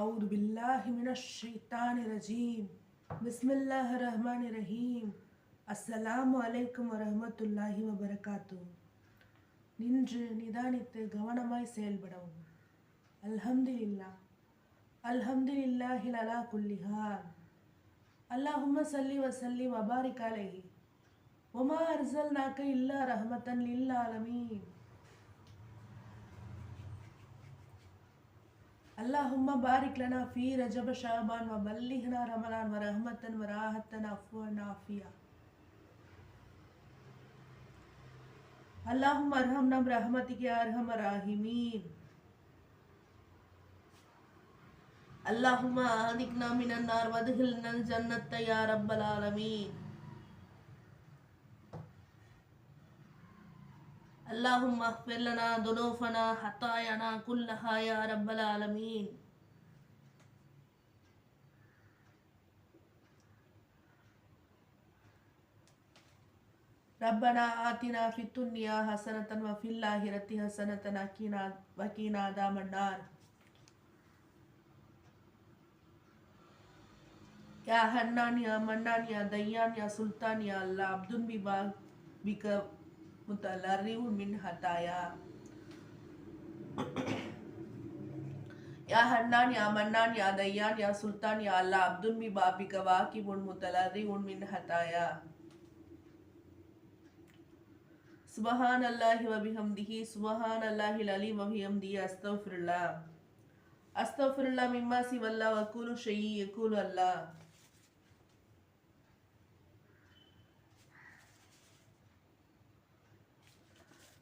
أعوذ بالله من الشيطان الرجيم بسم الله الرحمن الرحيم அஸ்ஸலாமு அலைக்கும் வரஹ்மத்துல்லாஹி வபரகாத்து நின்று நிதானித்து கவனமாய் செயல்படவும் அல்ஹம்துலில்லா அல்ஹம்துலில்லாஹி அலா குல்லி ஹால் அல்லாஹும்ம சல்லி வசல்லி வபாரிக் அலைஹி ஒமா அர்சல்நாக்க இல்லா ரஹ்மத்தன் லில் ஆலமீன் அல்லாஹும்ம பாரிக்லனா ஃபி ரஜப ஷாபான் வ பல்லிஹனா ரமலான் வ ரஹ்மத்தன் வ ராஹத்தன் அஃப்வன் ஆஃபியா அல்லாஹும் அர்ஹம் நம் ரஹமதிக்கு அர்ஹம ராஹிமீன். அல்லாஹும் ஆதிக்னா மினன்னார் வதுகில் நல் ஜன்னத்தை யா ரப்பல் اللهم اغفر لنا ذنوبنا خطايانا كلها يا رب العالمين ربنا آتنا في الدنيا حسنة وفي الآخرة حسنة وقنا وقنا عذاب النار يا حنان يا منان يا ديان يا سلطان يا الله عبد بك متلرع من خطايا يا حنان يا منان يا ديان يا سلطان يا الله عبد ببابك واكب متلرع من خطايا سبحان الله وبحمده سبحان الله العلي وبحمده استغفر الله استغفر الله مما سوى الله وكل شيء يقول الله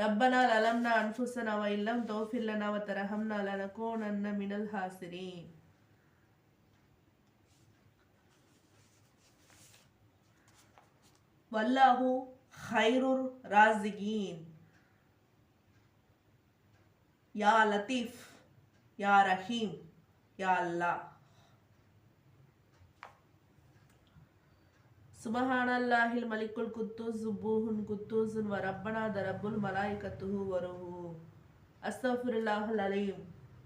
ரப்பனா லலம்னா அன்புசனா அவ இல்லம் தௌஃபில்லனா அவ தரஹம்னா லனகோனன்ன மினல் ஹாசிரீன் வல்லாஹு ஹைருர் ராசிகீன் யா லத்தீஃப் யா ரஹீம் யா அல்லாஹ். சுபஹானல்லாஹில் மலிக்குல் குத்தூஸ் சுப்பூஹுன் குத்தூசுன் வ ரப்பனா தரப்புல் மலாய்கத்துஹு வரஹு. அஸ்தஃபுருல்லாஹுல் அலையும்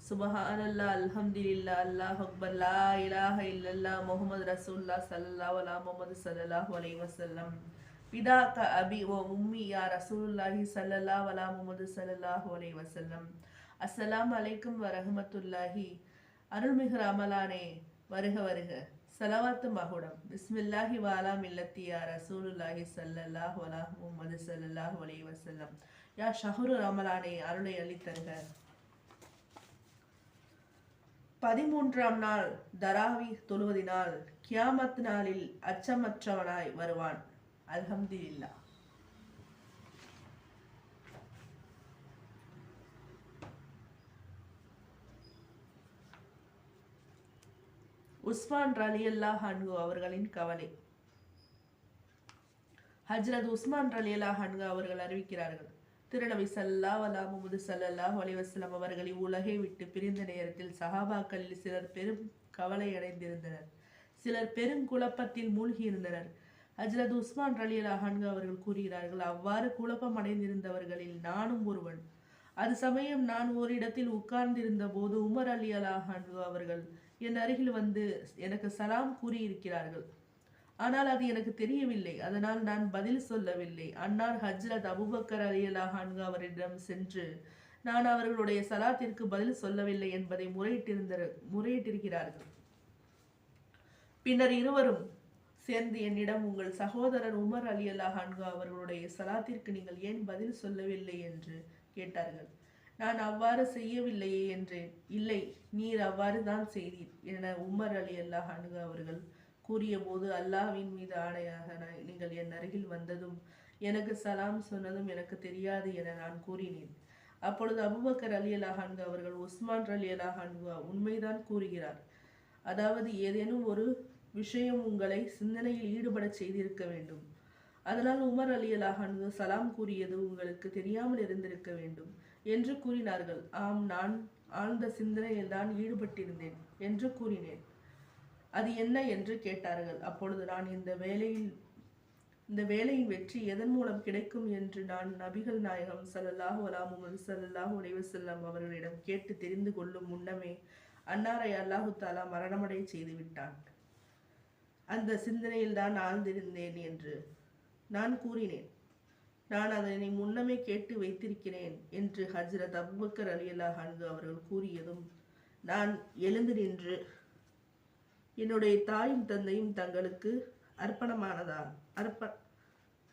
சுபஹானல்லா அல்ஹம்துலில்லா அல்லாஹ் அக்பர். லா இலாஹ இல்லல்லா முகமது ரசூல்லா சல்லா வலா முகமது சல்லல்லாஹு அலை வசல்லம் பிதா க அபி ஓ உம்மி யா ரசூலுல்லாஹி சல்லல்லா வலா முகமது சல்லல்லாஹு அலை வசல்லம் அஸ்ஸலாம் அலைக்கும் வரஹமத்துல்லாஹி. அருள்மிகு ரமலானே வருக வருக. சலவாத்து மகுடம். பிஸ்மில்லாஹி வாலா மில்லத்தியா ரசூலுல்லாஹி சல்லல்லாஹ் அலா முஹம்மது சல்லல்லாஹ் வலி வசல்லம் யா ஷஹரு ரமலானே அருளை அளித்தருக பதிமூன்றாம் நாள் தராவி தொழுவதினால் கியாமத் நாளில் அச்சமற்றவனாய் வருவான். அல்ஹம்துலில்லா உஸ்மான் ரலி அல்லாஹ் அன்கு அவர்களின் கவலை. ஹஜ்ரத் உஸ்மான் ரலி அல்லாஹ் அன்கு அவர்கள் அறிவிக்கிறார்கள் திருநபி சல்லா வலா முகமது சல்லல்லா அலிவஸ்லாம் அவர்களை உலகை விட்டு பிரிந்த நேரத்தில் சஹாபாக்களில் சிலர் பெரும் கவலை அடைந்திருந்தனர். சிலர் பெரும் குழப்பத்தில் மூழ்கியிருந்தனர். ஹஜ்ரத் உஸ்மான் ரலி அல்லாஹான்கு அவர்கள் கூறுகிறார்கள் அவ்வாறு குழப்பம் அடைந்திருந்தவர்களில் நானும் ஒருவன். அது சமயம் நான் ஓரிடத்தில் உட்கார்ந்திருந்த போது உமர் அலி அலாஹான்கு அவர்கள் என் அருகில் வந்து எனக்கு சலாம் கூறியிருக்கிறார்கள். ஆனால் அது எனக்கு தெரியவில்லை. அதனால் நான் பதில் சொல்லவில்லை. அன்னார் ஹஜ்ரத் அபுபக்கர் அலி ஹான்கா அவரிடம் சென்று நான் அவர்களுடைய சலாத்திற்கு பதில் சொல்லவில்லை என்பதை முறையிட்டிருந்த முறையிட்டிருக்கிறார்கள். பின்னர் இருவரும் சேர்ந்து என்னிடம் உங்கள் சகோதரர் உமர் அலி அவர்களுடைய சலாத்திற்கு நீங்கள் ஏன் பதில் சொல்லவில்லை? என்று கேட்டார்கள். நான் அவ்வாறு செய்யவில்லையே என்றேன். இல்லை நீர் அவ்வாறு தான் செய்தீர் என உமர் அலி அல்லாஹான்கு அவர்கள் கூறிய போது அல்லாஹ்வின் மீது ஆணையாக நீங்கள் என் அருகில் வந்ததும் எனக்கு சலாம் சொன்னதும் எனக்கு தெரியாது என நான் கூறினேன். அப்பொழுது அபுபக்கர் அலி அல்லாஹான்கு அவர்கள் உஸ்மான் அலி அல்லாஹான்கு உண்மைதான் கூறுகிறார். அதாவது ஏதேனும் ஒரு விஷயம் உங்களை சிந்தனையில் ஈடுபட செய்திருக்க வேண்டும். அதனால் உமர் அலி அலாஹான்கு சலாம் கூறியது உங்களுக்கு தெரியாமல் இருந்திருக்க வேண்டும். என்று கூறினார்கள். ஆம் நான் ஆழ்ந்த சிந்தனையில் தான் ஈடுபட்டிருந்தேன் என்று கூறினேன். அது என்ன என்று கேட்டார்கள். அப்பொழுது நான் இந்த வேலையில் இந்த வேலையின் வெற்றி எதன் மூலம் கிடைக்கும் என்று நான் நபிகள் நாயகம் சல்லாஹு அலா முஹம்மது ஸல்லல்லாஹு அலைஹி அவர்களிடம் கேட்டு தெரிந்து கொள்ளும் முன்னமே அன்னாரை அல்லாஹு தாலா மரணமடைய செய்து விட்டான். அந்த சிந்தனையில் தான் ஆழ்ந்திருந்தேன் என்று நான் கூறினேன். நான் அதனை முன்னமே கேட்டு வைத்திருக்கிறேன் என்று ஹஜ்ரத் அபுபக்கர் அலி அல்லாஹ் அவர்கள் கூறியதும் நான் எழுந்து நின்று என்னுடைய தாயும் தந்தையும் தங்களுக்கு அர்ப்பணமானதா அர்ப்ப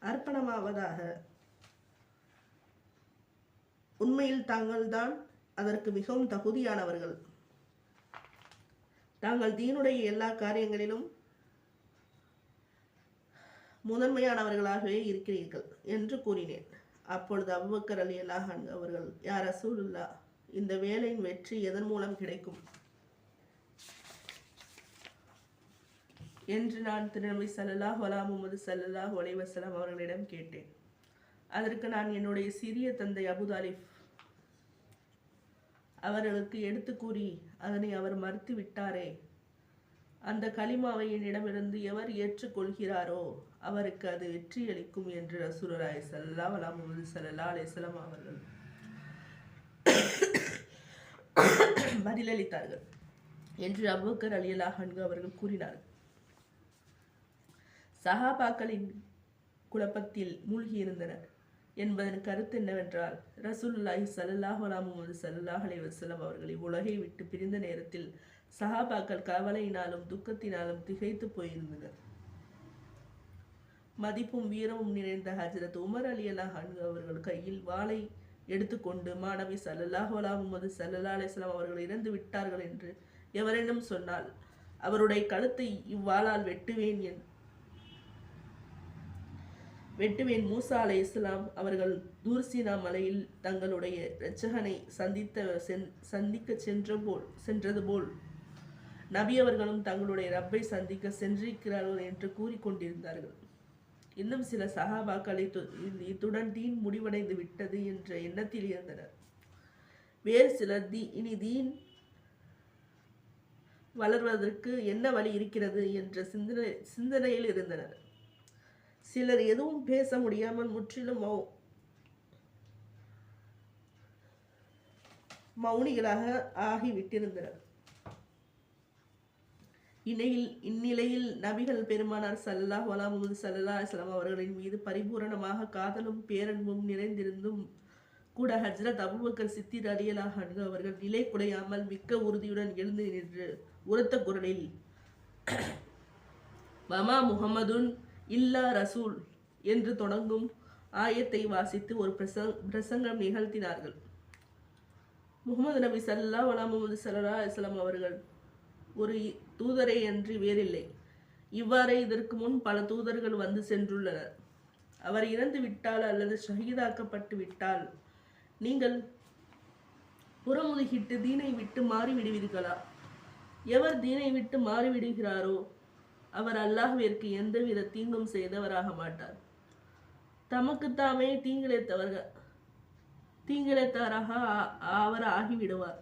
அர்ப்பணமாவதாக உண்மையில் தாங்கள்தான் அதற்கு மிகவும் தகுதியானவர்கள். தாங்கள் தீனுடைய எல்லா காரியங்களிலும் முதன்மையானவர்களாகவே இருக்கிறீர்கள் என்று கூறினேன். அப்பொழுது அபுபக்கர் அலி அல்லாஹன் அவர்கள் யார் ரசூலுல்லா இந்த வேலையின் வெற்றி எதன் மூலம் கிடைக்கும்? என்று நான் திருநபி சல்லல்லாஹ் வலா முகமது சல்லல்லாஹ் ஒலைவசலாம் அவர்களிடம் கேட்டேன். அதற்கு நான் என்னுடைய சிறிய தந்தை அபுதாலிஃப் அவர்களுக்கு எடுத்து கூறி அதனை அவர் மறுத்து விட்டாரே. அந்த களிமாவை என்னிடமிருந்து எவர் ஏற்றுக்கொள்கிறாரோ? அவருக்கு அது வெற்றி அளிக்கும் என்று ரசூலராய் சல்லா அலா முகமது சல்லா அலிஸ்லாம் அவர்கள் பதிலளித்தார்கள் என்று அபுக்கர் அலி அல்லாஹன்கு அவர்கள் கூறினார்கள். சஹாபாக்களின் குழப்பத்தில் மூழ்கியிருந்தனர் என்பதன் கருத்து என்னவென்றால் ரசூல்லாஹி சல்லாஹ் அலைஹி முகமது சல்லாஹ் அலி வசலம் அவர்களை உலகை விட்டு பிரிந்த நேரத்தில் சஹாபாக்கள் கவலையினாலும் துக்கத்தினாலும் திகைத்து போயிருந்தனர். மதிப்பும் வீரமும் நிறைந்த ஹஜரத் உமர் அலி அல்லாஹ் அவர்கள் கையில் வாளை எடுத்துக்கொண்டு மாணவி சல்லல்லாஹு அலா சல்லல்லா அலிஸ்லாம் அவர்கள் இறந்து விட்டார்கள் என்று எவரேனும் சொன்னால் அவருடைய கழுத்தை இவ்வாளால் வெட்டுவேன் என் வெட்டுவேன் மூசா அலை இஸ்லாம் அவர்கள் தூர்சீனா மலையில் தங்களுடைய இரட்சகனை சந்தித்த சென் சந்திக்க சென்ற போல் சென்றது போல் நபி அவர்களும் தங்களுடைய ரப்பை சந்திக்க சென்றிருக்கிறார்கள் என்று கூறிக்கொண்டிருந்தார்கள். இன்னும் சில சகாபாக்களை இத்துடன் தீன் முடிவடைந்து விட்டது என்ற எண்ணத்தில் இருந்தனர். வேறு சிலர் தீ இனி தீன் வளர்வதற்கு என்ன வழி இருக்கிறது என்ற சிந்தனை சிந்தனையில் இருந்தனர். சிலர் எதுவும் பேச முடியாமல் முற்றிலும் மௌ மௌனிகளாக ஆகிவிட்டிருந்தனர். இணையில் இந்நிலையில் நபிகள் பெருமானார் சல்லாஹ் வலா சல்லா இஸ்லாம் அவர்களின் மீது பரிபூரணமாக காதலும் பேரன்பும் நிறைந்திருந்தும் கூட ஹஜ்ரத் அபுபக்கர் சித்திர் அலியலாக அணுகு அவர்கள் நிலை குடையாமல் மிக்க உறுதியுடன் எழுந்து நின்று உரத்த குரலில் மமா முகமதுன் இல்லா ரசூல் என்று தொடங்கும் ஆயத்தை வாசித்து ஒரு பிரசங் பிரசங்கம் நிகழ்த்தினார்கள். முகமது நபி சல்லா வலா சல்லா இஸ்லாம் அவர்கள் ஒரு தூதரை அன்றி வேறில்லை. இவ்வாறே இதற்கு முன் பல தூதர்கள் வந்து சென்றுள்ளனர். அவர் இறந்து விட்டால் அல்லது ஷஹீதாக்கப்பட்டு விட்டால் நீங்கள் புறமுதுகிட்டு தீனை விட்டு மாறிவிடுவீர்களா? எவர் தீனை விட்டு மாறிவிடுகிறாரோ அவர் அல்லாஹ்விற்கு எந்தவித தீங்கும் செய்தவராக மாட்டார். தமக்கு தாமே தீங்கிழைத்தவர்கள் தீங்கிழைத்தவராக அவர் ஆகிவிடுவார்.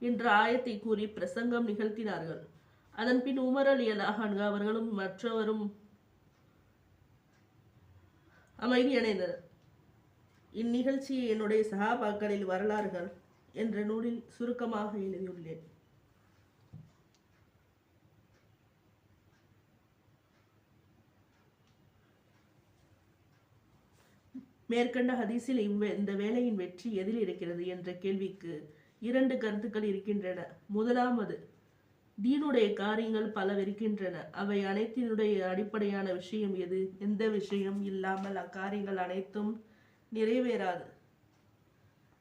என்ற ஆயத்தை கூறி பிரசங்கம் நிகழ்த்தினார்கள். அதன்பின் உமர் அலி அலாஹான் அவர்களும் மற்றவரும் அமைதியடைந்தனர் இந்நிகழ்ச்சியை என்னுடைய சகாபாக்களில் வரலாறுகள் என்ற நூலில் சுருக்கமாக எழுதியுள்ளேன். மேற்கண்ட ஹதீஸில் இவ்வ இந்த வேலையின் வெற்றி எதில் இருக்கிறது என்ற கேள்விக்கு இரண்டு கருத்துக்கள் இருக்கின்றன. முதலாவது தீனுடைய காரியங்கள் பலவிருக்கின்றன. அவை அனைத்தினுடைய அடிப்படையான விஷயம் எது? எந்த விஷயம் இல்லாமல் அக்காரியங்கள் அனைத்தும் நிறைவேறாது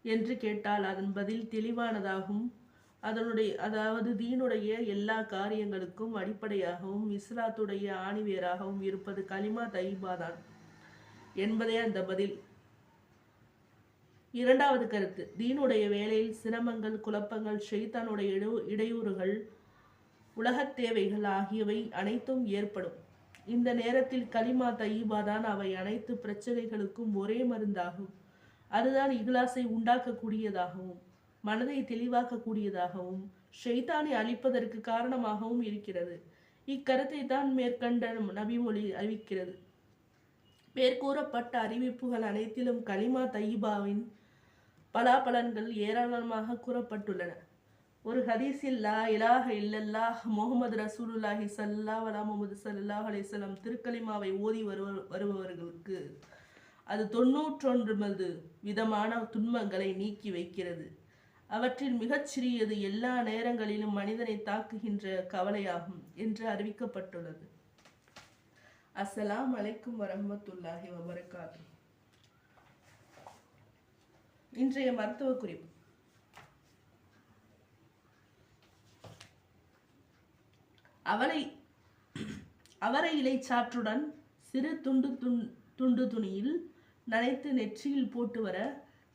என்று கேட்டால் அதன் பதில் தெளிவானதாகும். அதனுடைய அதாவது தீனுடைய எல்லா காரியங்களுக்கும் அடிப்படையாகவும் இஸ்லாத்துடைய ஆணிவேராகவும் இருப்பது கலிமா தயிபாதான் என்பதே அந்த பதில். இரண்டாவது கருத்து. தீனுடைய வேலையில் சிரமங்கள் குழப்பங்கள் ஷெய்தானுடைய இடு இடையூறுகள் உலகத் தேவைகள் ஆகியவை அனைத்தும் ஏற்படும். இந்த நேரத்தில் கலிமா தையீபா தான் அவை அனைத்து பிரச்சனைகளுக்கும் ஒரே மருந்தாகும். அதுதான் இகிலாசை உண்டாக்கக்கூடியதாகவும் மனதை தெளிவாக்கக்கூடியதாகவும் ஷெய்தானை அழிப்பதற்கு காரணமாகவும் இருக்கிறது. இக்கருத்தை தான் மேற்கண்ட நபிமொழி அறிவிக்கிறது. மேற்கூறப்பட்ட அறிவிப்புகள் அனைத்திலும் கலிமா தையிபாவின் பலாபலன்கள் ஏராளமாக கூறப்பட்டுள்ளன. ஒரு ஹதீஸில் லா இலாஹ இல்லல்லாஹ் முகமது ரசூலுல்லாஹி சல்லா வலா முகமது சல்லாஹ் அலிசல்லாம் திருக்கலிமாவை ஓதி வருவ வருபவர்களுக்கு அது தொன்னூற்றொன்பது விதமான துன்பங்களை நீக்கி வைக்கிறது. அவற்றில் மிகச்சிறியது எல்லா நேரங்களிலும் மனிதனை தாக்குகின்ற கவலையாகும் என்று அறிவிக்கப்பட்டுள்ளது. அஸ்ஸலாம் அலைக்கும் வரமத்துல்லாஹி வபரகாத்து இன்றைய மருத்துவ குறிப்பு. அவரை அவரை இலைச்சாற்றுடன் சிறு துண்டு துண் துண்டு துணியில் நனைத்து நெற்றியில் போட்டு வர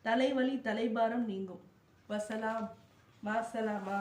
தலைவலி தலைபாரம் நீங்கும். வசலாம் மாசலாமா?